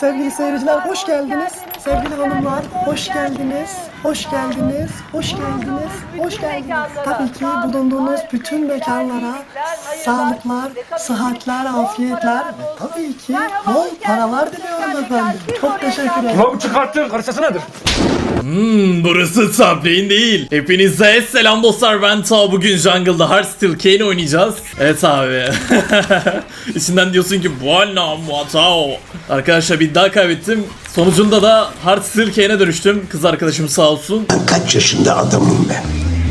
Sevgili seyirciler hoş geldiniz. Sevgili hanımlar hoş geldiniz. Hoş geldiniz. Hoş geldiniz. Hoş geldiniz. Tabii ki bulunduğunuz bütün mekanlara sağlıklar, sıhhatler, afiyetler ve tabii ki bol paralar diliyorum efendim. Çok teşekkür ederim. Ulan bu çıkarttığın karşısı nedir? Hmm, burası Subbrain değil. Hepinize selam dostlar ben Ta bugün Jungle'da Hearthstone Kane oynayacağız. Evet abi. İçinden diyorsun ki Buana Muatao. Arkadaşlar bir daha kaybettim. Sonucunda da Hearthstone Kane'e dönüştüm. Kız arkadaşım sağ olsun. Kaç yaşında adamım ben?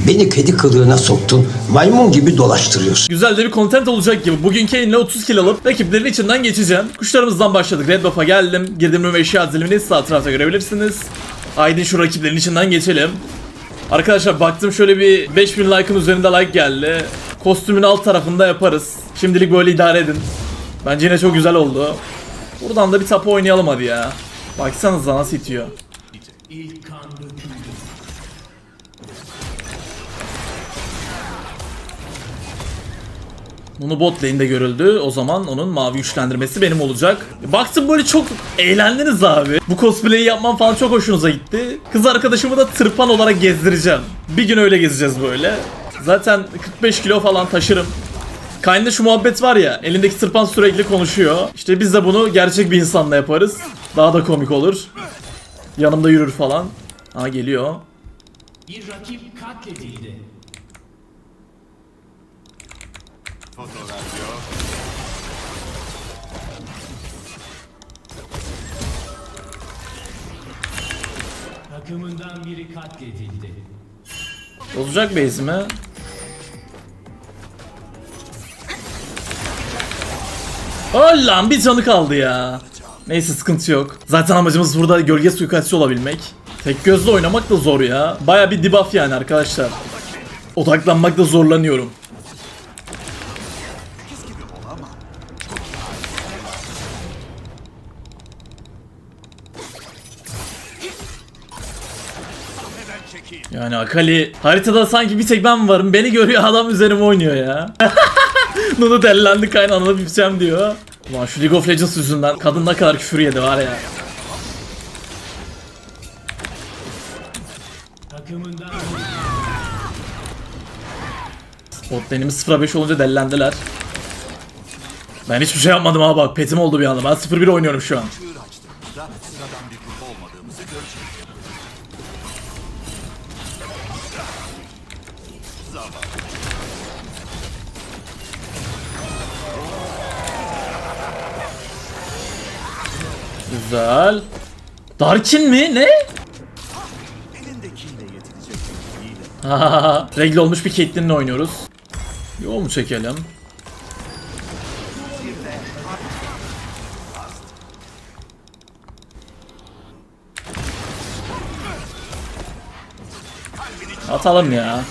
Beni kedi kılığına soktun, maymun gibi dolaştırıyorsun. Güzel de bir content olacak gibi. Bugün Kane'le 30 kill alıp rakiplerin içinden geçeceğim. Kuşlarımızdan başladık. Red Buff'a geldim. Girdim ve eşya dilimini sağ tarafta görebilirsiniz. Haydi şu rakiplerin içinden geçelim. Arkadaşlar baktım şöyle bir 5000 like'ın üzerinde like geldi. Kostümün alt tarafında yaparız. Şimdilik böyle idare edin. Bence yine çok güzel oldu. Buradan da bir tapu oynayalım hadi ya. Baksanıza nasıl itiyor. Bunu bot lane'de görüldü. O zaman onun mavi güçlendirmesi benim olacak. Baktım böyle çok eğlendiniz abi. Bu cosplay'i yapmam falan çok hoşunuza gitti. Kız arkadaşımı da tırpan olarak gezdireceğim. Bir gün öyle gezeceğiz böyle. Zaten 45 kilo falan taşırım. Kayn'da şu muhabbet var ya, elindeki tırpan sürekli konuşuyor. İşte biz de bunu gerçek bir insanla yaparız. Daha da komik olur. Yanımda yürür falan. Ha geliyor. Bir rakip katledildi. Takımından biri katledildi. Bozacak base'imi. Ay lan bir canı kaldı ya. Neyse sıkıntı yok. Zaten amacımız burada gölge suikastçı olabilmek. Tek gözle oynamak da zor ya. Baya bir debuff yani arkadaşlar. Odaklanmakta zorlanıyorum. Yani Akali haritada sanki bir tek ben varım. Beni görüyor adam üzerime oynuyor ya. Nunu dellendi kaynağına bipeceğim diyor. Ulan şu League of Legends yüzünden kadın ne kadar küfür yedi var ya. Takımından Bot lane'imiz 0-5 olunca dellendiler. Ben hiçbir şey yapmadım ha bak petim oldu bir anda. Ben 0-1 oynuyorum şu an. Güzel. Darkin mi? Ne? Regle olmuş bir Caitlyn'le oynuyoruz. Yo mu çekelim? Atalım ya.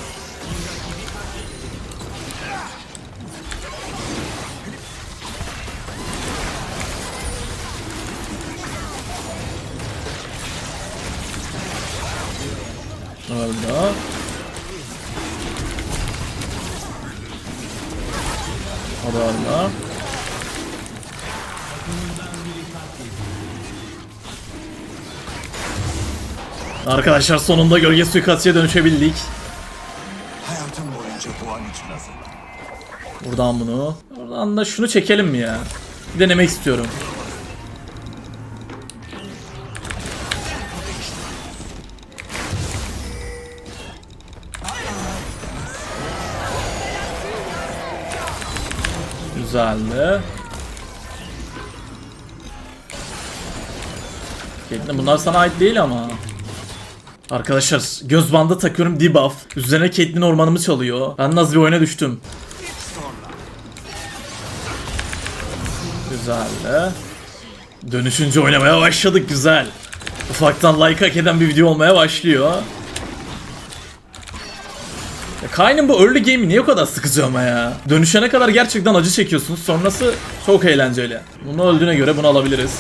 Arkadaşlar sonunda gölge suikastçıya dönüşebildik. Hayatım boyunca bu an için hazırlandım. Buradan bunu. Buradan da şunu çekelim mi ya? Bir denemek istiyorum. Güzeldi. Caitlyn, Bunlar sana ait değil ama. Arkadaşlar göz bandı takıyorum debuff. Üzerine Caitlyn ormanımı çalıyor. Ben nasıl bir oyuna düştüm. Güzel. Dönüşünce oynamaya başladık güzel. Ufaktan like hak eden bir video olmaya başlıyor. Ya Kayn'ın bu early game'i niye o kadar sıkıcı ama ya? Dönüşene kadar gerçekten acı çekiyorsunuz. Sonrası çok eğlenceli. Bunu öldüğüne göre bunu alabiliriz.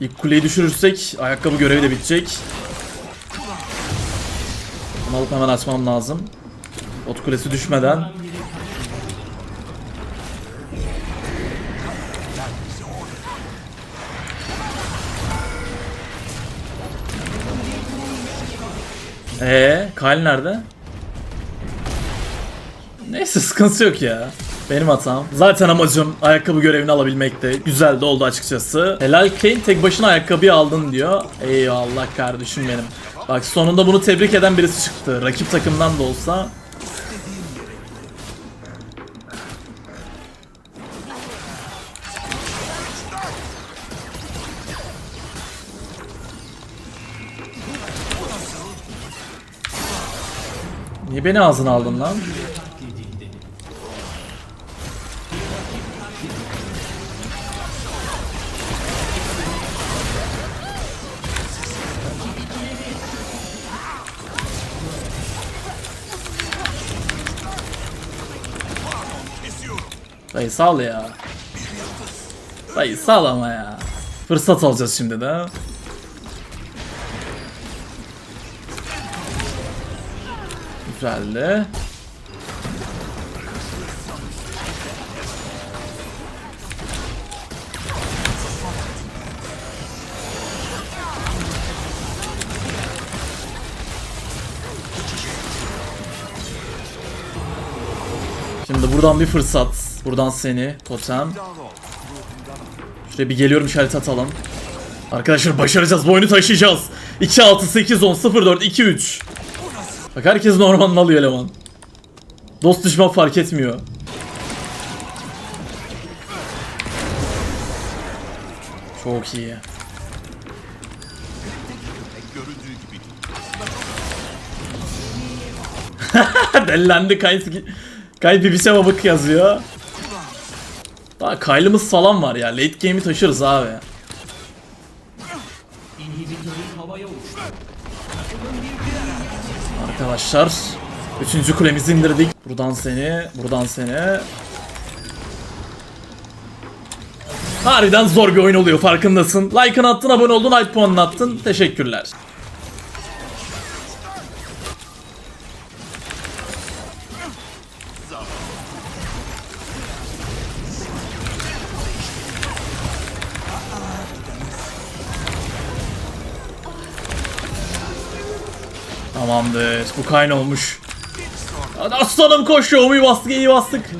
İlk kuleyi düşürürsek ayakkabı görevi de bitecek. Bunu alıp hemen açmam lazım. Ot kulesi düşmeden. Ee, Kyle nerede? Neyse sıkıntı yok ya. Benim hatam. Zaten amacım ayakkabı görevini alabilmekti. Güzel de oldu açıkçası. Helal Kane tek başına ayakkabıyı aldın diyor. Eyvallah kardeşim benim. Bak sonunda bunu tebrik eden birisi çıktı. Rakip takımdan da olsa. Niye beni ağzına aldın lan? Dayı sal ya. Dayı sal ama ya. Fırsat alacağız şimdi de. Güzeldi. Şimdi buradan bir fırsat. Buradan seni, totem. Şuraya bir geliyorum işaret atalım. Arkadaşlar başaracağız. Bu oyunu taşıyacağız. 2 6 8 10 0 4 2 3. Bak herkes normalini alıyor eleman. Dost düşman fark etmiyor. Çok iyi. Dellendi Kayıt. Kayıt bir biçem abık yazıyor. Daha Kyle'ımız falan var ya. Late game'i taşırız abi. Arkadaşlar. Üçüncü kulemizi indirdik. Buradan seni, buradan seni. Harbiden zor bir oyun oluyor farkındasın. Like'ını attın, abone oldun, like puanını attın. Teşekkürler. Tamamdır. Bu olmuş. Hadi aslanım koşuyor. İyi bastık, iyi bastık.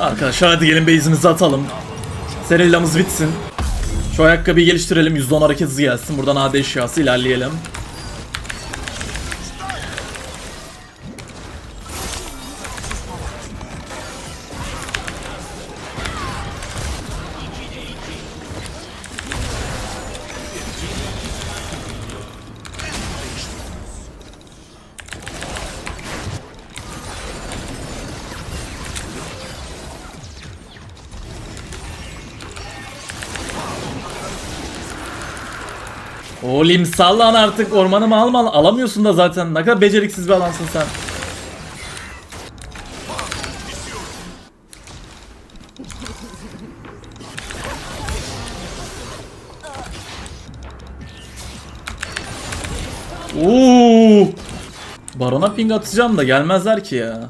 Arkadaşlar hadi gelin base'imizi atalım. Serellamız bitsin. Şu ayakkabıyı geliştirelim. %10 hareket hızı gelsin. Buradan AD eşyası ilerleyelim. Oğlum sallan artık ormanımı alma alamıyorsun da zaten ne kadar beceriksiz bir alansın sen. Oo! Barona ping atacağım da gelmezler ki ya.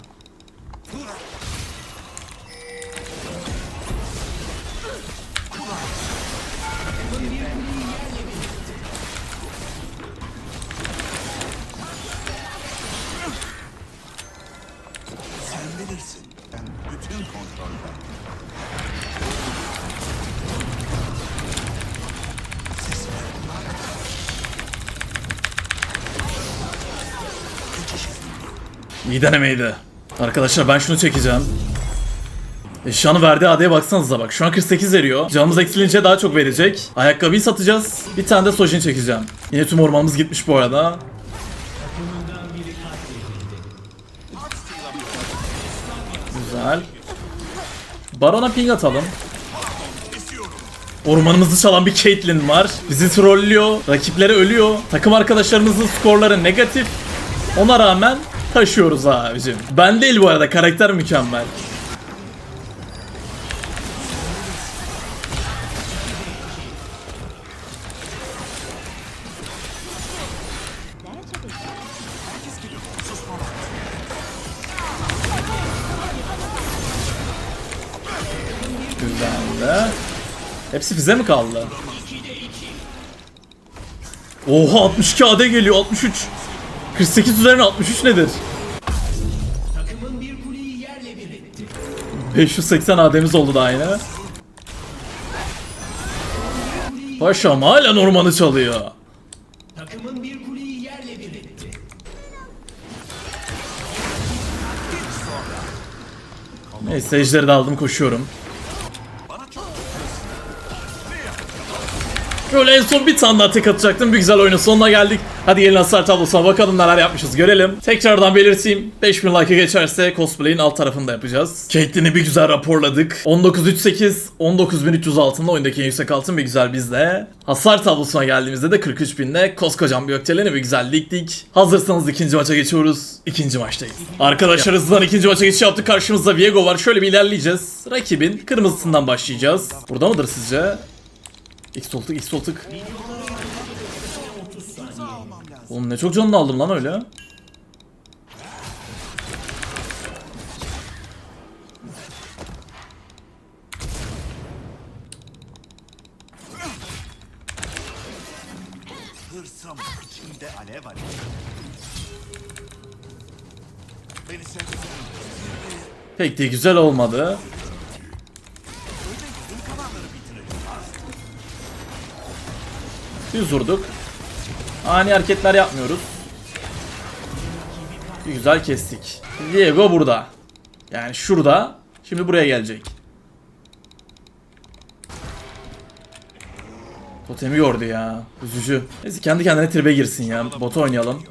İyi denemeydi. Arkadaşlar ben şunu çekeceğim. Eşyanın verdiği AD'ye baksanıza bak. Şu an 48 veriyor. Canımız eksilince daha çok verecek. Ayakkabıyı satacağız. Bir tane de Sojin çekeceğim. Yine tüm ormanımız gitmiş bu arada. Güzel. Baron'a ping atalım. Ormanımızı çalan bir Caitlyn var. Bizi trollüyor. Rakipleri ölüyor. Takım arkadaşlarımızın skorları negatif. Ona rağmen taşıyoruz abicim. Ben değil bu arada karakter mükemmel. Güzel. Hepsi bize mi kaldı? Oha 62 AD geliyor 63. 48 üzerine 63 nedir? Takımın bir kuleyi yerle bir etti. 580 AD'miz oldu daha yine. Paşam hala ormanı çalıyor. Takımın bir kuleyi yerle bir etti. Neyse ejderi de aldım koşuyorum. Şöyle en son bir tane daha tek atacaktım. Bir güzel oyunun sonuna geldik. Hadi gelin hasar tablosuna bakalım neler yapmışız görelim. Tekrardan belirteyim. 5000 like'ı geçerse cosplay'in alt tarafını da yapacağız. Caitlyn'i bir güzel raporladık. 1938, 19300 altında oyundaki en yüksek altın bir güzel bizde. Hasar tablosuna geldiğimizde de 43.000'de koskocaman bir ökteleni bir güzel diktik. Hazırsanız ikinci maça geçiyoruz. İkinci maçtayız. Arkadaşlar hızlıdan ikinci maça geçiş yaptık. Karşımızda Viego var. Şöyle bir ilerleyeceğiz. Rakibin kırmızısından başlayacağız. Burada mıdır sizce? X oltuk, X oltuk. Oğlum ne çok canını aldım lan öyle. Hırsım içimde alev alev. Beni. Pek de güzel olmadı. Düz vurduk. Ani hareketler yapmıyoruz. Güzel kestik. Diego burada. Yani şurada. Şimdi buraya gelecek. Totemi yordu ya. Üzücü. Neyse kendi kendine tribe girsin ya. Bota oynayalım.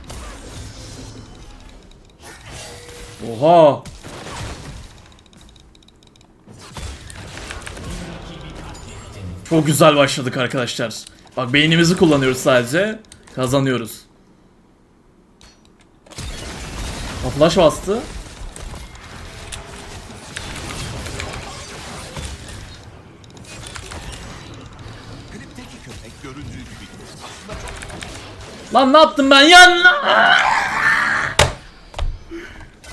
Oha. Çok güzel başladık arkadaşlar. Bak beynimizi kullanıyoruz sadece. Kazanıyoruz. O flash bastı. Lan ne yaptım ben ya?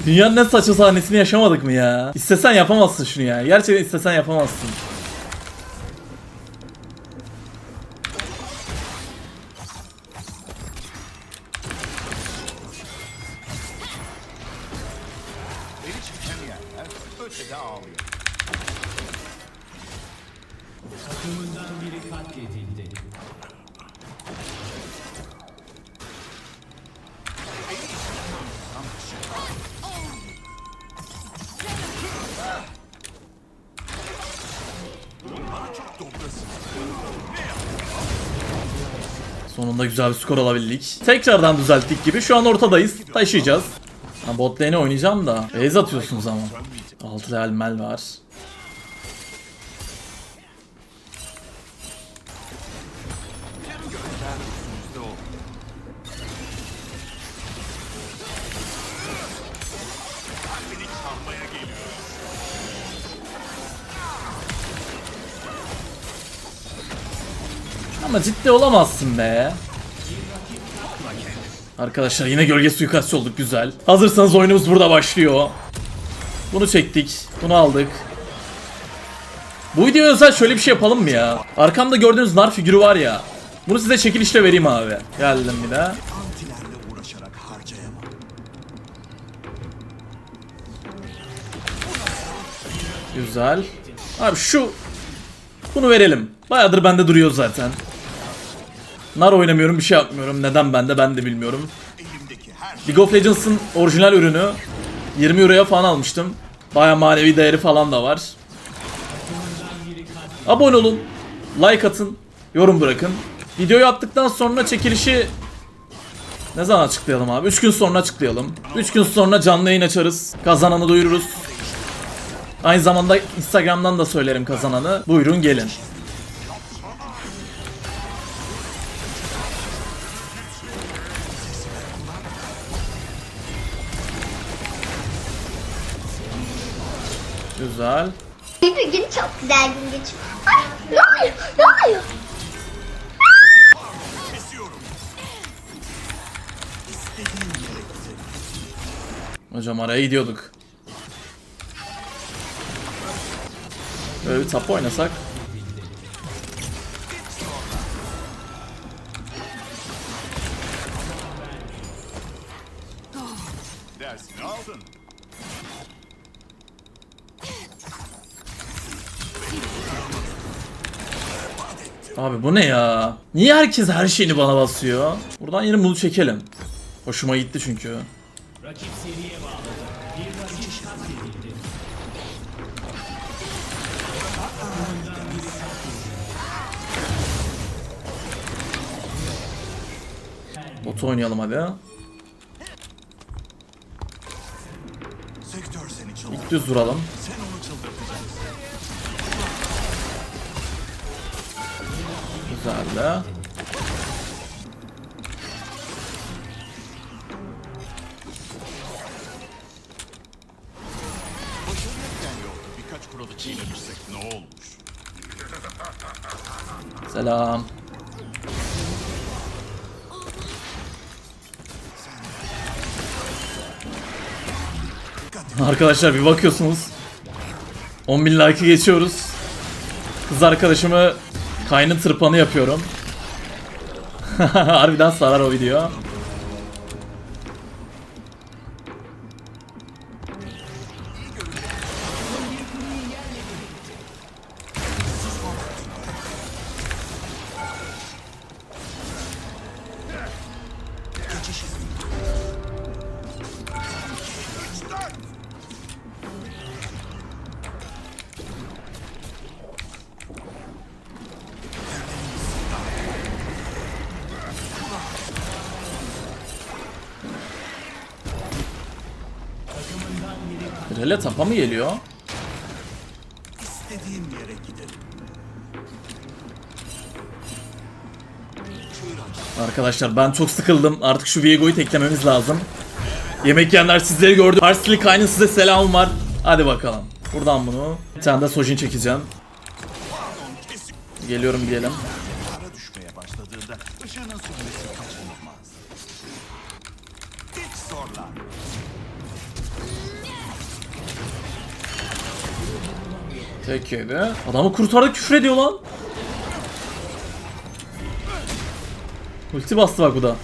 Dünyanın en saçma sahnesini yaşamadık mı ya? İstesen yapamazsın şunu ya. Gerçekten istesen yapamazsın. Güzel bir skor alabildik. Tekrardan düzelttik gibi. Şu an ortadayız. Taşıyacağız. Ha, bot lane'e oynayacağım da. Base atıyorsunuz ama. 6 level mel var. Ama ciddi olamazsın be. Arkadaşlar yine gölge suikastçı olduk güzel. Hazırsanız oyunumuz burada başlıyor. Bunu çektik. Bunu aldık. Bu videoya özel şöyle bir şey yapalım mı ya? Arkamda gördüğünüz nar figürü var ya. Bunu size çekilişle vereyim abi. Geldim bir daha. Güzel. Abi şu bunu verelim. Bayağıdır bende duruyor zaten. Nar oynamıyorum bir şey yapmıyorum. Neden ben de bilmiyorum. Elimdeki her şey League of Legends'ın orijinal ürünü 20 euroya falan almıştım. Baya manevi değeri falan da var. Abone olun, like atın, yorum bırakın. Videoyu attıktan sonra çekilişi ne zaman açıklayalım abi? 3 gün sonra açıklayalım. 3 gün sonra canlı yayın açarız. Kazananı duyururuz. Aynı zamanda Instagram'dan da söylerim kazananı. Buyurun gelin. Güzel. Bir gün çok güzel gün geçiyor. Ay ne oluyor? Ne oluyor? Hocam araya gidiyorduk. Böyle bir tap oynasak. Abi bu ne ya? Niye herkes her şeyini bana basıyor? Buradan yine bunu çekelim. Hoşuma gitti çünkü. Rakip seriye bağladı. Bir rakip katledildi. Botu oynayalım hadi. İlk düz vuralım. Olmuş? Selam. Arkadaşlar bir bakıyorsunuz. 10.000 like'ı geçiyoruz. Kız arkadaşımı kaynın tırpanı yapıyorum. Harbiden sarar o video. Rele tapa mı geliyor? İstediğim yere gidelim. Arkadaşlar ben çok sıkıldım. Artık şu Viego'yu teklememiz lazım. Yemek yiyenler sizleri gördü. Parsli Kayn'ın size selamım var. Hadi bakalım. Buradan bunu. Bir tane de Sojin çekeceğim. Geliyorum diyelim. Tek yedi. Adamı kurtardı küfür ediyor lan. Ulti bastı bak bu da.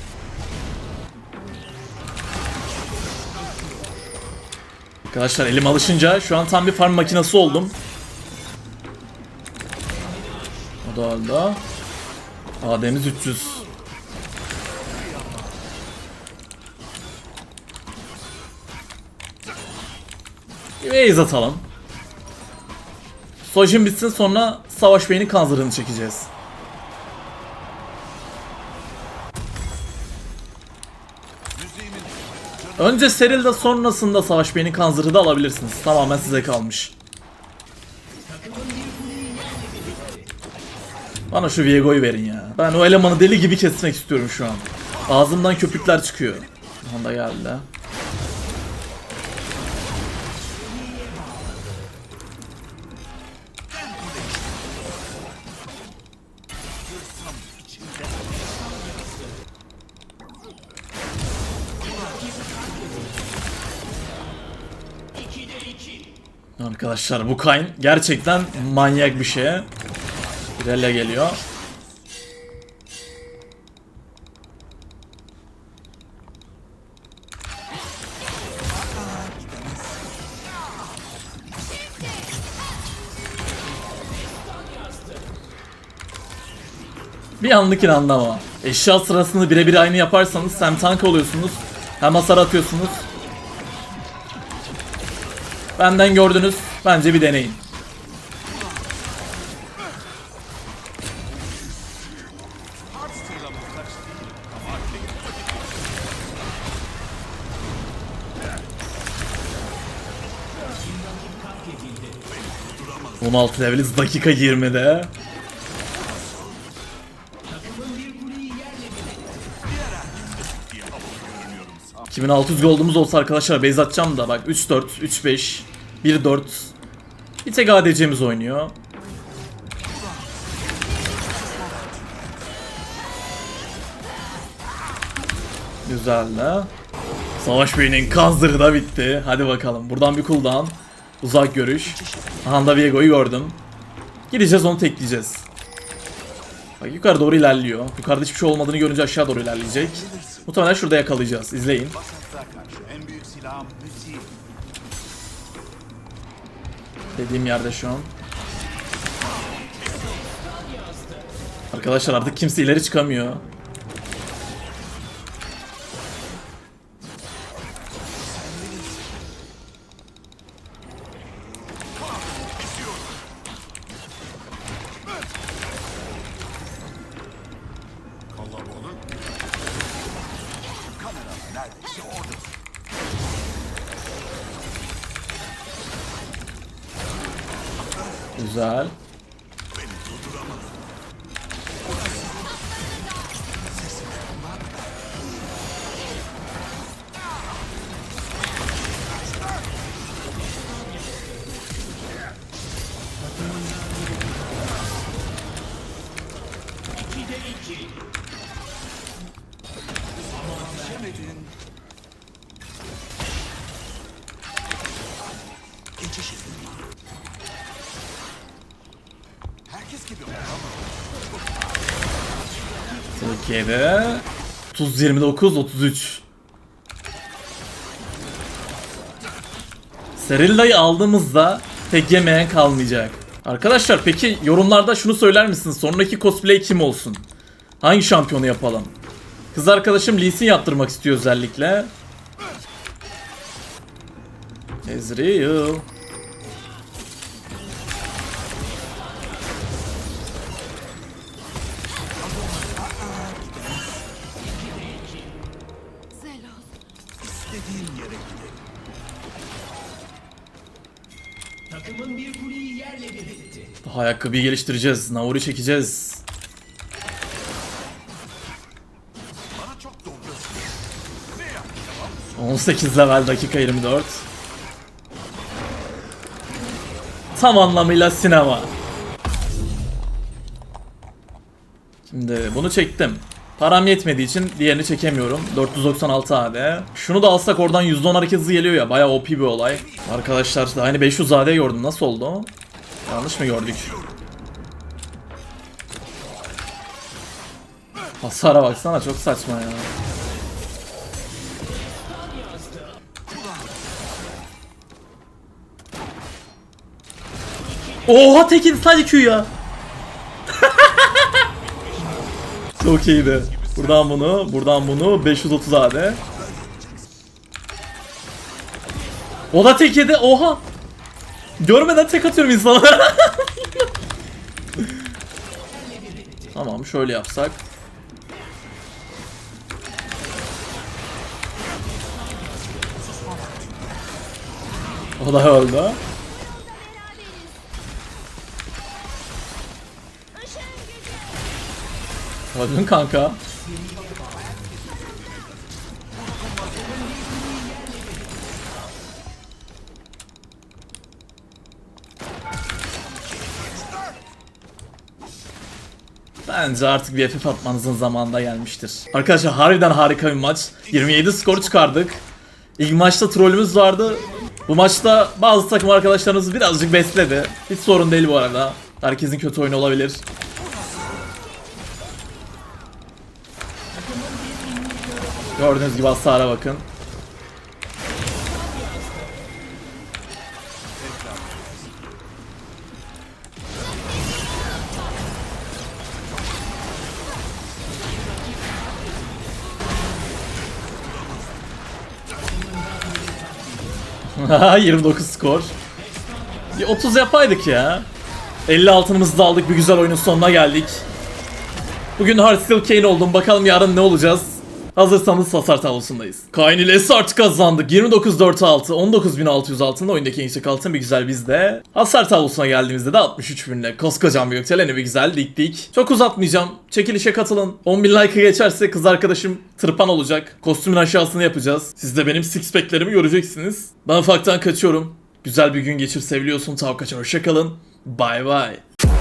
Arkadaşlar elim alışınca şu an tam bir farm makinesi oldum. O da öldü. AD'miz 300. Bir atalım. Sojin bitsin sonra Savaş Bey'in kanzırını çekeceğiz. Önce Seril'de sonrasında Savaş Bey'in kanzırı da alabilirsiniz. Tamamen size kalmış. Bana şu Viego'yu verin ya. Ben o elemanı deli gibi kesmek istiyorum şu an. Ağzımdan köpükler çıkıyor. Onda geldi. Arkadaşlar bu Kayn gerçekten manyak bir şey. Relle geliyor. Bir anlık inandı ama. Eşya sırasını birebir aynı yaparsanız hem tank oluyorsunuz hem hasar atıyorsunuz. Benden gördünüz. Bence bir deneyin. katledildi. 16 leveliz dakika 20'de. Takımın bir kuleyi yerle bir etti. 2600 gold'umuz olsa arkadaşlar base atacağım da bak 3-4, 3-5, 1-4 Bir tek ADC'miz oynuyor. Güzel de. Savaş Bey'in kanzırı da bitti. Hadi bakalım. Buradan bir cooldown. Uzak görüş. Aha da Viego'yu gördüm. Gideceğiz onu tekleyeceğiz. Bak yukarı doğru ilerliyor. Yukarıda hiçbir şey olmadığını görünce aşağı doğru ilerleyecek. Muhtemelen şurada yakalayacağız. İzleyin. Dediğim yerde şu an. Arkadaşlar artık kimse ileri çıkamıyor. Güzel. Geçiş izni var. Türkiye'de 30 29 33. Serilla'yı aldığımızda tek kalmayacak. Arkadaşlar peki yorumlarda şunu söyler misiniz? Sonraki cosplay kim olsun? Hangi şampiyonu yapalım? Kız arkadaşım Lee Sin yaptırmak istiyor özellikle. Ezreal. Takımın bir kuleyi yerle bir etti. Daha ayakkabıyı geliştireceğiz. Nauri çekeceğiz. Bana çok doğruyorsun. Ne yapacağım? 18 level dakika 24. Tam anlamıyla sinema. Şimdi bunu çektim. Param yetmediği için diğerini çekemiyorum. 496 AD. Şunu da alsak oradan %10 hareket hızı geliyor ya. Bayağı OP bir olay. Arkadaşlar yeni 500 AD gördüm. Nasıl oldu? Yanlış mı gördük? Hasara baksana çok saçma ya. Oha Tekin sadece Q ya. Çok iyiydi. Buradan bunu, buradan bunu 530 AD. O da tek yedi. Oha. Görmeden tek atıyorum insana. tamam şöyle yapsak. O da öldü. Öldün kanka. Bence artık bir FF atmanızın zamanı da gelmiştir. Arkadaşlar harbiden harika bir maç. 27 skor çıkardık. İlk maçta trollümüz vardı. Bu maçta bazı takım arkadaşlarımız birazcık besledi. Hiç sorun değil bu arada. Herkesin kötü oyunu olabilir. Gördüğünüz gibi hasara bakın. Haha, 29 skor. Bir 30 yapaydık ya. 50 altınımızı da aldık. Bir güzel oyunun sonuna geldik. Bugün Hardsteel Kane oldum. Bakalım yarın ne olacağız? Hazırsanız hasar tablosundayız. Kain ile Esart kazandık. 29-4-6, 19.600 altında oyundaki en yüksek altın bir güzel bizde. Hasar tablosuna geldiğimizde de 63 binle koskocaman bir yükseleni bir güzel diktik. Çok uzatmayacağım. Çekilişe katılın. 10.000 like'ı geçerse kız arkadaşım tırpan olacak. Kostümün aşağısını yapacağız. Siz de benim six pack'lerimi göreceksiniz. Ben ufaktan kaçıyorum. Güzel bir gün geçir seviliyorsun. Tav kaçın hoşçakalın. Bye bye.